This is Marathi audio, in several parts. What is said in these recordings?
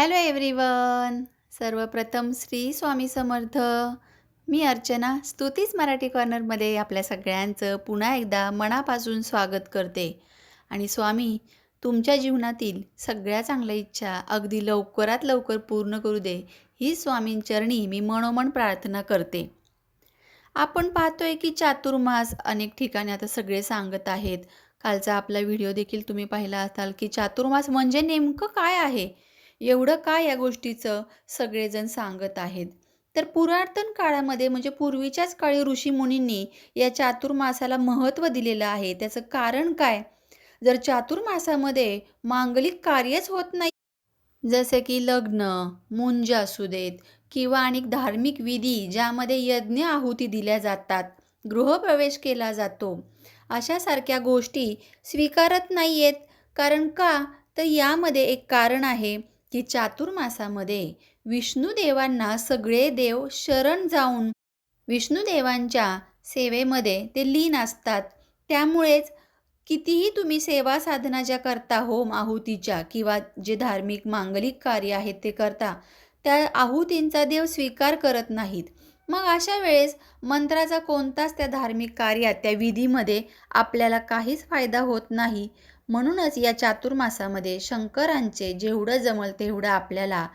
हॅलो एव्हरीवन सर्वप्रथम श्री स्वामी समर्थ. मी अर्चना स्तुतीच मराठी कॉर्नरमध्ये आपल्या सगळ्यांचं पुन्हा एकदा मनापासून स्वागत करते. आणि स्वामी तुमच्या जीवनातील सगळ्या चांगल्या इच्छा अगदी लवकरात लवकर पूर्ण करू दे ही स्वामींचरणी मी मनोमन प्रार्थना करते. आपण पाहतोय की चातुर्मास अनेक ठिकाणी आता सगळे सांगत आहेत. कालचा आपला व्हिडिओ देखील तुम्ही पाहिला असाल की चातुर्मास म्हणजे नेमकं काय आहे? एवढं काय या गोष्टीचं सगळेजण सांगत आहेत? तर पुरातन काळामध्ये म्हणजे पूर्वीच्याच काळी ऋषीमुनींनी या चातुर्मासाला महत्त्व दिलेलं आहे. त्याचं कारण काय? जर चातुर्मासामध्ये मांगलिक कार्यच होत नाही जसे की लग्न मुंज असू देत किंवा अनेक धार्मिक विधी ज्यामध्ये यज्ञ आहुती दिल्या जातात गृहप्रवेश केला जातो अशासारख्या गोष्टी स्वीकारत नाही आहेत कारण का? तर यामध्ये एक कारण आहे. की चातुर्मासामध्ये विष्णुदेवांना सगळे देव शरण जाऊन विष्णुदेवांच्या सेवेमध्ये ते लीन असतात. त्यामुळेच कितीही तुम्ही सेवा साधना ज्या करता होम आहुतीच्या किंवा जे धार्मिक मांगलिक कार्य आहेत ते करता त्या आहुतींचा देव स्वीकार करत नाहीत. मग अशा वेळेस मंत्राचा कोणताच त्या धार्मिक कार्यात त्या विधीमध्ये आपल्याला काहीच फायदा होत नाही. म्हणूनच या चातुर्मासामध्ये शंकरांचे जेवढं जमल तेवढं आपल्याला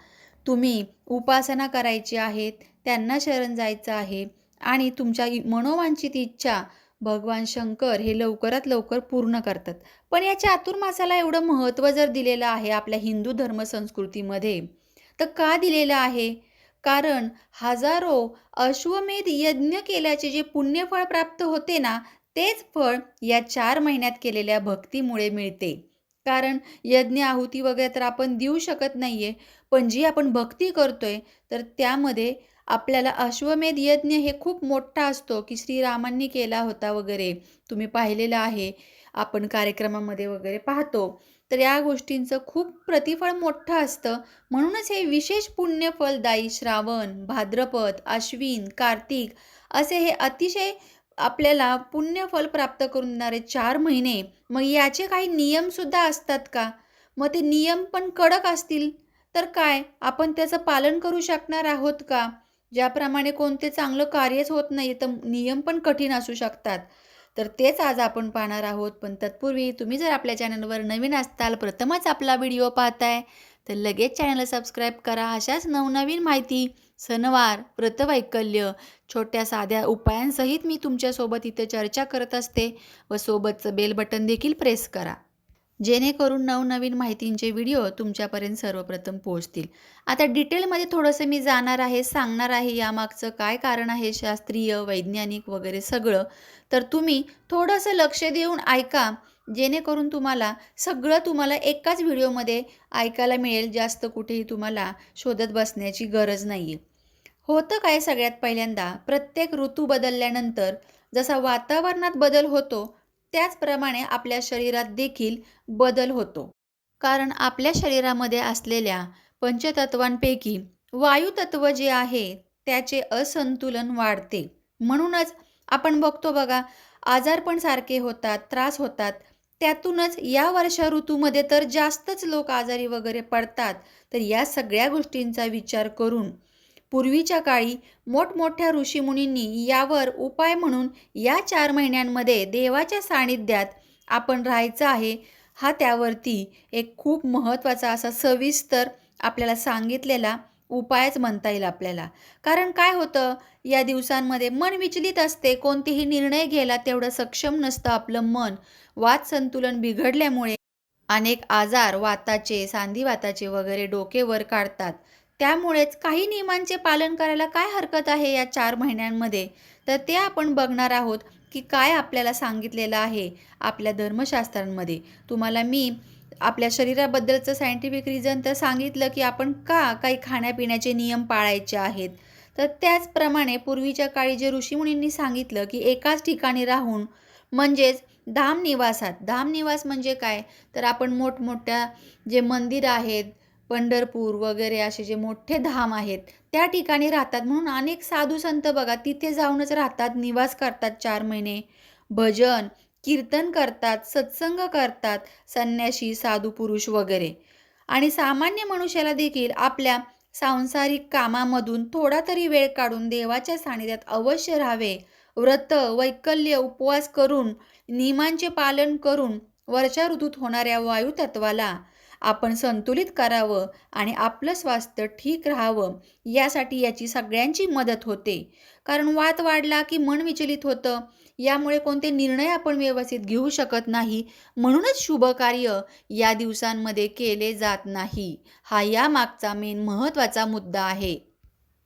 तुम्ही उपासना करायची आहेत त्यांना शरण जायचं आहे आणि तुमच्या मनोवांछित इच्छा भगवान शंकर हे लवकरात लवकर पूर्ण करतात. पण या चातुर्मासाला एवढं महत्त्व जर दिलेलं आहे आपल्या हिंदू धर्मसंस्कृतीमध्ये तर का दिलेलं आहे? कारण हजारो अश्वमेध यज्ञ केल्याचे जे पुण्यफळ प्राप्त होते ना तेच फळ या चार महिन्यात केलेल्या भक्तीमुळे मिळते. कारण यज्ञ आहुती वगैरे तर आपण देऊ शकत नाही आहे पण जी आपण भक्ती करतोय तर त्यामध्ये आपल्याला अश्वमेध यज्ञ हे खूप मोठा असतो की श्रीरामांनी केला होता वगैरे. तुम्ही पाहिलेलं आहे आपण कार्यक्रमामध्ये वगैरे पाहतो. तर या गोष्टींचं खूप प्रतिफळ मोठं असतं. म्हणूनच हे विशेष पुण्यफलदायी श्रावण भाद्रपद आश्विन कार्तिक असे हे अतिशय आपल्याला पुण्यफल प्राप्त करून देणारे चार महिने. मग याचे काही नियमसुद्धा असतात का? मग ते नियम पण कडक असतील? तर काय? आपण त्याचं पालन करू शकणार आहोत का? ज्याप्रमाणे कोणते चांगलं कार्यच होत नाही तर नियम पण कठीण असू शकतात. तर तेच आज आपण पाहणार आहोत. पण तत्पूर्वी तुम्ही जर आपल्या चॅनलवर नवीन असताल प्रथमच आपला व्हिडिओ पाहताय तर लगेच चॅनल सबस्क्राईब करा. अशाच नवनवीन माहिती सणवार व्रतवैकल्य छोट्या साध्या उपायांसहित मी तुमच्यासोबत इथे चर्चा करत असते व सोबतचं बेल बटन देखील प्रेस करा. जेणेकरून नवनवीन माहितींचे व्हिडिओ तुमच्यापर्यंत सर्वप्रथम पोहोचतील. आता डिटेलमध्ये थोडंसं मी जाणार आहे सांगणार आहे यामागचं काय कारण आहे शास्त्रीय वैज्ञानिक वगैरे सगळं. तर तुम्ही थोडंसं लक्ष देऊन ऐका जेणेकरून तुम्हाला सगळं तुम्हाला एकाच व्हिडिओमध्ये ऐकायला मिळेल जास्त कुठेही तुम्हाला शोधत बसण्याची गरज नाही आहे होतं काय सगळ्यात पहिल्यांदा प्रत्येक ऋतू बदलल्यानंतर जसा वातावरणात बदल होतो त्याचप्रमाणे आपल्या शरीरात देखील बदल होतो. कारण आपल्या शरीरामध्ये असलेल्या पंचतत्वांपैकी वायुतत्व जे आहे त्याचे असंतुलन वाढते. म्हणूनच आपण बघतो बघा आजारपण सारखे होतात त्रास होतात. त्यातूनच या वर्षा ऋतूमध्ये तर जास्तच लोक आजारी वगैरे पडतात. तर या सगळ्या गोष्टींचा विचार करून पूर्वीच्या काळी मोठमोठ्या ऋषीमुनींनी यावर उपाय म्हणून या चार महिन्यांमध्ये देवाच्या सानिध्यात आपण राहायचं आहे हा त्यावरती एक खूप महत्त्वाचा असा सविस्तर आपल्याला सांगितलेला उपायच म्हणता येईल आपल्याला. कारण काय होतं या दिवसांमध्ये मन विचलित असते कोणतेही निर्णय घ्यायला तेवढं सक्षम नसतं आपलं मन. वात संतुलन बिघडल्यामुळे अनेक आजार वाताचे सांधिवाताचे वगैरे डोके वर काढतात. त्यामुळेच काही नियमांचे पालन करायला काय हरकत आहे या चार महिन्यांमध्ये? तर ते आपण बघणार आहोत की काय आपल्याला सांगितलेलं आहे आपल्या धर्मशास्त्रांमध्ये. तुम्हाला मी आपल्या शरीराबद्दलचं सायंटिफिक रिझन तर सांगितलं की आपण का काही खाण्यापिण्याचे नियम पाळायचे आहेत. तर त्याचप्रमाणे पूर्वीच्या काळी जे ऋषीमुनींनी सांगितलं की एकाच ठिकाणी राहून म्हणजेच धाम निवासात. धाम निवास म्हणजे काय? तर आपण मोठमोठ्या जे मंदिर आहेत पंढरपूर वगैरे असे जे मोठे धाम आहेत त्या ठिकाणी राहतात. म्हणून अनेक साधू संत बघा तिथे जाऊनच राहतात निवास करतात चार महिने. भजन कीर्तन करतात सत्संग करतात संन्याशी साधू पुरुष वगैरे. आणि सामान्य मनुष्याला देखील आपल्या सांसारिक कामामधून थोडा तरी वेळ काढून देवाच्या सानिध्यात अवश्य राहावे. व्रत वैकल्य उपवास करून नियमांचे पालन करून वरच्या ऋतूत होणाऱ्या वायुतत्वाला आपण संतुलित करावं आणि आपलं स्वास्थ्य ठीक राहावं यासाठी याची सगळ्यांची मदत होते. कारण वात वाढला की मन विचलित होतं. यामुळे कोणते निर्णय आपण व्यवस्थित घेऊ शकत नाही. म्हणूनच शुभ कार्य या दिवसांमध्ये केले जात नाही. हा यामागचा मेन महत्त्वाचा मुद्दा आहे.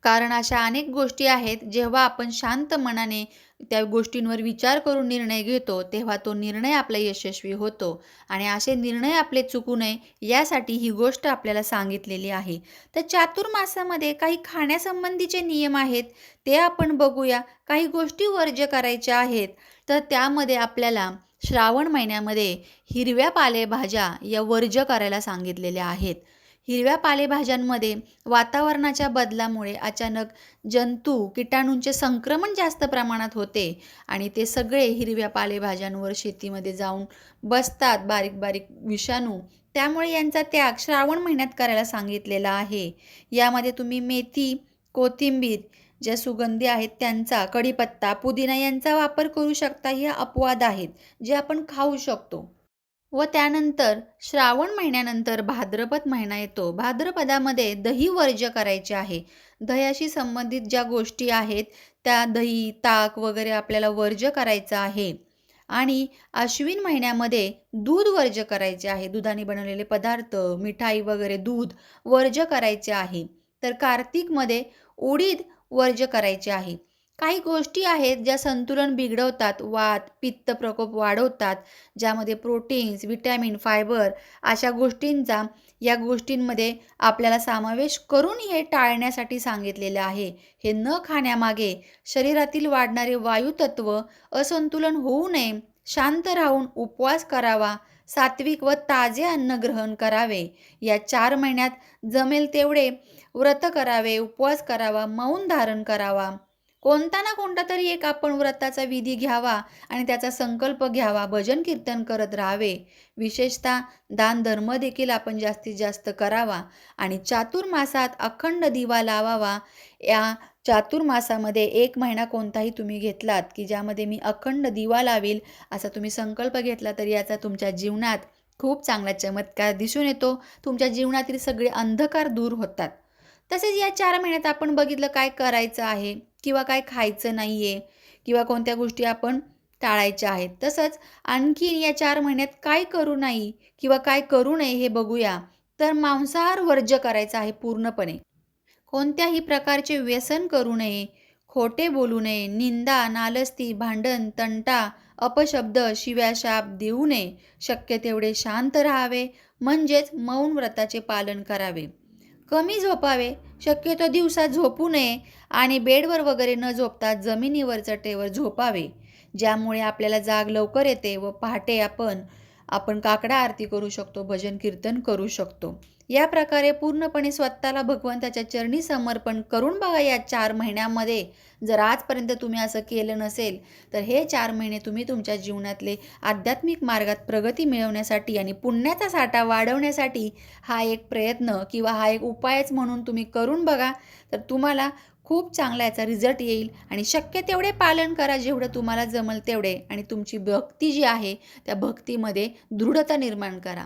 कारण अशा अनेक गोष्टी आहेत जेव्हा आपण शांत मनाने त्या गोष्टींवर विचार करून निर्णय घेतो तेव्हा तो निर्णय आपला यशस्वी होतो. आणि असे निर्णय आपले चुकू नये यासाठी ही गोष्ट आपल्याला सांगितलेली आहे. तर चातुर्मासामध्ये काही खाण्यासंबंधीचे नियम आहेत ते आपण बघूया. काही गोष्टी वर्ज्य करायच्या आहेत तर त्यामध्ये आपल्याला श्रावण महिन्यामध्ये हिरव्या पालेभाज्या या वर्ज्य करायला सांगितलेल्या आहेत. हिरव्या पालेभाज्यांमध्ये वातावरणाच्या बदलामुळे अचानक जंतू किटाणूंचे संक्रमण जास्त प्रमाणात होते आणि ते सगळे हिरव्या पालेभाज्यांवर शेतीमध्ये जाऊन बसतात बारीक बारीक विषाणू. त्यामुळे यांचा त्याग श्रावण महिन्यात करायला सांगितलेला आहे. यामध्ये तुम्ही मेथी कोथिंबीर ज्या सुगंधी आहेत त्यांचा कढीपत्ता पुदिना यांचा वापर करू शकता. हे अपवाद आहेत जे आपण खाऊ शकतो. व त्यानंतर श्रावण महिन्यानंतर भाद्रपद महिना येतो. भाद्रपदामध्ये दही वर्ज्य करायचे आहे. दह्याशी संबंधित ज्या गोष्टी आहेत त्या दही ताक वगैरे आपल्याला वर्ज्य करायचं आहे. आणि अश्विन महिन्यामध्ये दूध वर्ज्य करायचे आहे. दुधाने बनवलेले पदार्थ मिठाई वगैरे दूध वर्ज्य करायचे आहे. तर कार्तिकमध्ये उडीद वर्ज्य करायचे आहे. काही गोष्टी आहेत ज्या संतुलन बिघडवतात. वात पित्त प्रकोप वाढवतात ज्यामध्ये प्रोटीन्स विटॅमिन फायबर अशा गोष्टींचा या गोष्टींमध्ये आपल्याला समावेश करून हे टाळण्यासाठी सांगितलेलं आहे. हे न खाण्यामागे शरीरातील वाढणारे वायुतत्व असंतुलन होऊ नये शांत राहून उपवास करावा सात्विक व ताजे अन्न ग्रहण करावे. या चार महिन्यात जमेल तेवढे व्रत करावे उपवास करावा मौन धारण करावा. कोणता ना कोणता तरी एक आपण व्रताचा विधी घ्यावा आणि त्याचा संकल्प घ्यावा भजन कीर्तन करत राहावे. विशेषतः दान धर्म देखील आपण जास्तीत जास्त करावा आणि चातुर्मासात अखंड दिवा लावावा. या चातुर्मासामध्ये एक महिना कोणताही तुम्ही घेतलात की ज्यामध्ये मी अखंड दिवा लावेल असा तुम्ही संकल्प घेतला तरी याचा तुमच्या जीवनात खूप चांगला चमत्कार दिसून येतो. तुमच्या जीवनातील सगळे अंधकार दूर होतात. तसेच या चार महिन्यात आपण बघितलं काय करायचं आहे किंवा काय खायचं नाही आहे किंवा कोणत्या गोष्टी आपण टाळायच्या आहेत. तसंच आणखीन या चार महिन्यात काय करू नाही किंवा काय करू नये हे बघूया. तर मांसाहार वर्ज्य करायचा आहे पूर्णपणे. कोणत्याही प्रकारचे व्यसन करू नये खोटे बोलू नये निंदा नालस्ती भांडण तंटा अपशब्द शिव्या शाप देऊ नये. शक्य तेवढे शांत राहावे म्हणजेच मौन व्रताचे पालन करावे. कमी झोपावे शक्यतो दिवसात झोपू नये आणि बेडवर वगैरे न झोपता जमिनीवर चटेवर झोपावे ज्यामुळे आपल्याला जाग लवकर येते व पहाटे आपण आपण काकडा आरती करू शकतो भजन कीर्तन करू शकतो. या प्रकारे पूर्णपणे स्वतःला भगवंताच्या चरणी समर्पण करून बघा या चार महिन्यामध्ये. जर आजपर्यंत तुम्ही असं केलं नसेल तर हे चार महिने तुम्ही तुमच्या जीवनातले आध्यात्मिक मार्गात प्रगती मिळवण्यासाठी आणि पुण्याचा साठा वाढवण्यासाठी हा एक प्रयत्न किंवा हा एक उपायच म्हणून तुम्ही करून बघा तर तुम्हाला खूप चांगला याचा रिझल्ट येईल. आणि शक्य तेवढे पालन करा जेवढं तुम्हाला जमल तेवढे. आणि तुमची भक्ती जी आहे त्या भक्तीमध्ये दृढता निर्माण करा.